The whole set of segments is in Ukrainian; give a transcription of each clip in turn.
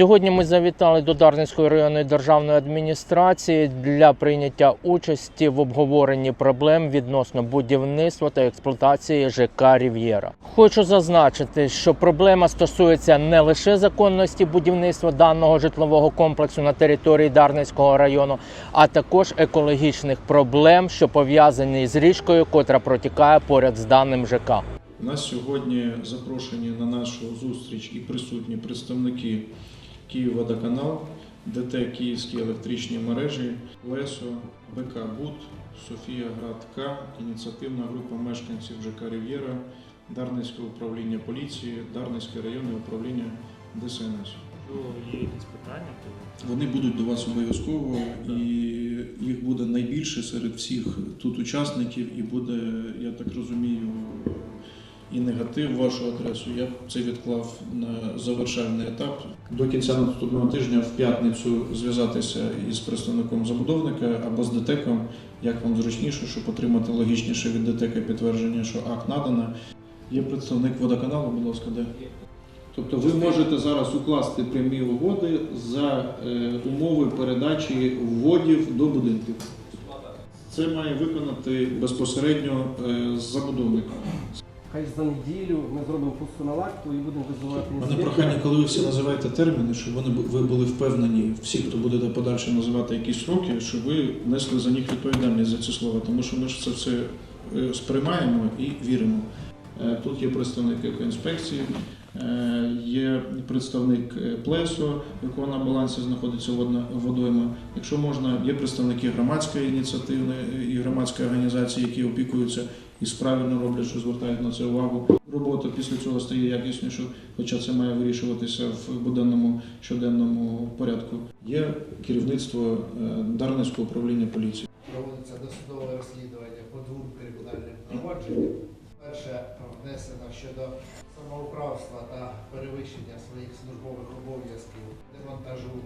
Сьогодні ми завітали до Дарницької районної державної адміністрації для прийняття участі в обговоренні проблем відносно будівництва та експлуатації ЖК Рів'єра. Хочу зазначити, що проблема стосується не лише законності будівництва даного житлового комплексу на території Дарницького району, а також екологічних проблем, що пов'язані з річкою, котра протікає поряд з даним ЖК. Нас сьогодні запрошені на нашу зустріч і присутні представники Київводоканал, ДТ Київські електричні мережі, Лесо, БК Буд, Софія Град К, ініціативна група мешканців ЖК Рів'єра, Дарницьке управління поліції, Дарницьке районне управління ДСНС. Є якісь питання? Вони будуть до вас обов'язково, і їх буде найбільше серед всіх тут учасників, і буде, я так розумію, і негатив вашу адресу. Я це відклав на завершальний етап. До кінця наступного тижня в п'ятницю зв'язатися із представником забудовника або з ДТЕКом, як вам зручніше, щоб отримати логічніше від ДТЕКа підтвердження, що акт надано. Є представник водоканалу, будь ласка, де? Тобто ви можете зараз укласти прямі угоди за е, умови передачі вводів до будинків. Це має виконати безпосередньо е, забудовник. Хай за неділю ми зробимо функціоналакту і будемо визивати У мене прохання, коли ви всі називаєте терміни, щоб вони ви були впевнені, всі, хто буде подальше називати якісь сроки, щоб ви несли за них відповідальність за ці слова, тому що ми ж це все е, сприймаємо і віримо. Е, Тут є представник екоінспекції, е, є представник е, плесо, у якого на балансі знаходиться водна водойма. Якщо можна, є представники громадської ініціативи і громадської організації, які опікуються і правильно роблять, що звертають на це увагу. Робота після цього стає якіснішою, хоча це має вирішуватися в буденному щоденному порядку. Є керівництво Дарницького управління поліції. проводиться досудове розслідування по двом кримінальним провадженням. Перше внесено щодо самоуправства та перевищення своїх службових обов'язків демонтажу е,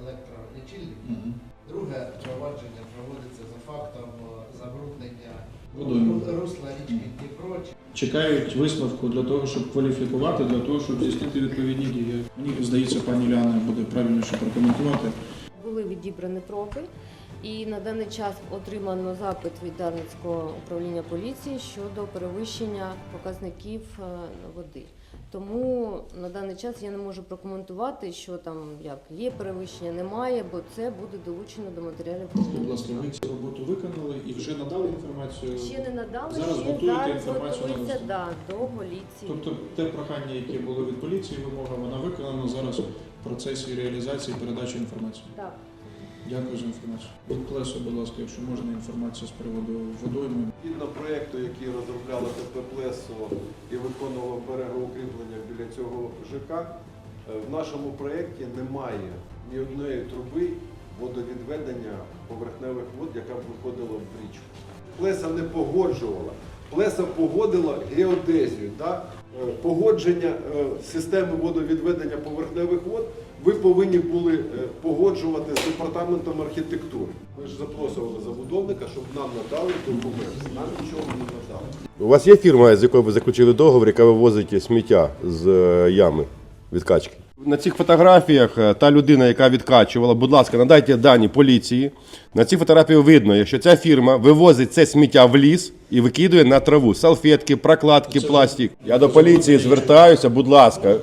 електролічильників. Мгм. Друге провадження проводиться за фактом е, забруднення Водойми. русла річки Дніпро. Чекають висновку для того, щоб кваліфікувати, для того, щоб здійснити відповідні дії. Мені здається, пані Ляна буде правильніше прокоментувати. Були відібрані проби, і на даний час отримано запит від Дарницького управління поліції щодо перевищення показників е, води. Тому на даний час я не можу прокоментувати, що там як є перевищення, немає, бо це буде долучено до матеріалів. Будь ласка, ви цю роботу виконали і вже надали інформацію. Ще не надали, Зараз ще готуєте зараз інформацію готується да, до поліції. Тобто те прохання, яке було від поліції, вимога, вона виконана зараз процесі реалізації передачі інформації. Так. Дякую за інформацію. Від плесу, будь ласка, якщо можна інформація з приводу водойми. Згідно проєкту, який розробляла ТП «Плесо» і виконував берегоукріплення біля цього ЖК, е, в нашому проєкті немає ні одної труби водовідведення поверхневих вод, яка б виходила в річку. Плеса не погоджувала. Плеса погодила геодезію. Да? Е, Погодження е, системи водовідведення поверхневих вод ви повинні були е, погоджувати з департаментом архітектури. Ми ж запросили забудовника, щоб нам надали документи. Нам нічого не надали. У вас є фірма, з якою ви заключили договір, яка вивозить сміття з ями відкачки? На цих фотографіях та людина, яка відкачувала, будь ласка, надайте дані поліції. На цій фотографії видно, якщо ця фірма вивозить це сміття в ліс і викидує на траву салфетки, прокладки, пластик. Я до поліції звертаюся, будь ласка.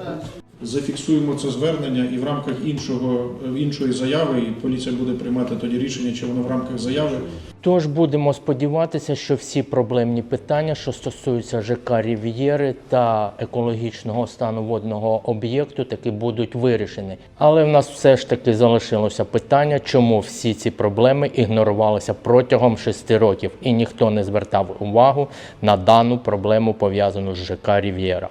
Зафіксуємо це звернення і в рамках іншого, іншої заяви, і поліція буде приймати тоді рішення, чи воно в рамках заяви. Тож будемо сподіватися, що всі проблемні питання, що стосуються ЖК Рів'єри та екологічного стану водного об'єкту, таки будуть вирішені. Але в нас все ж таки залишилося питання, чому всі ці проблеми ігнорувалися протягом шести років, і ніхто не звертав увагу на дану проблему пов'язану з ЖК Рів'єра.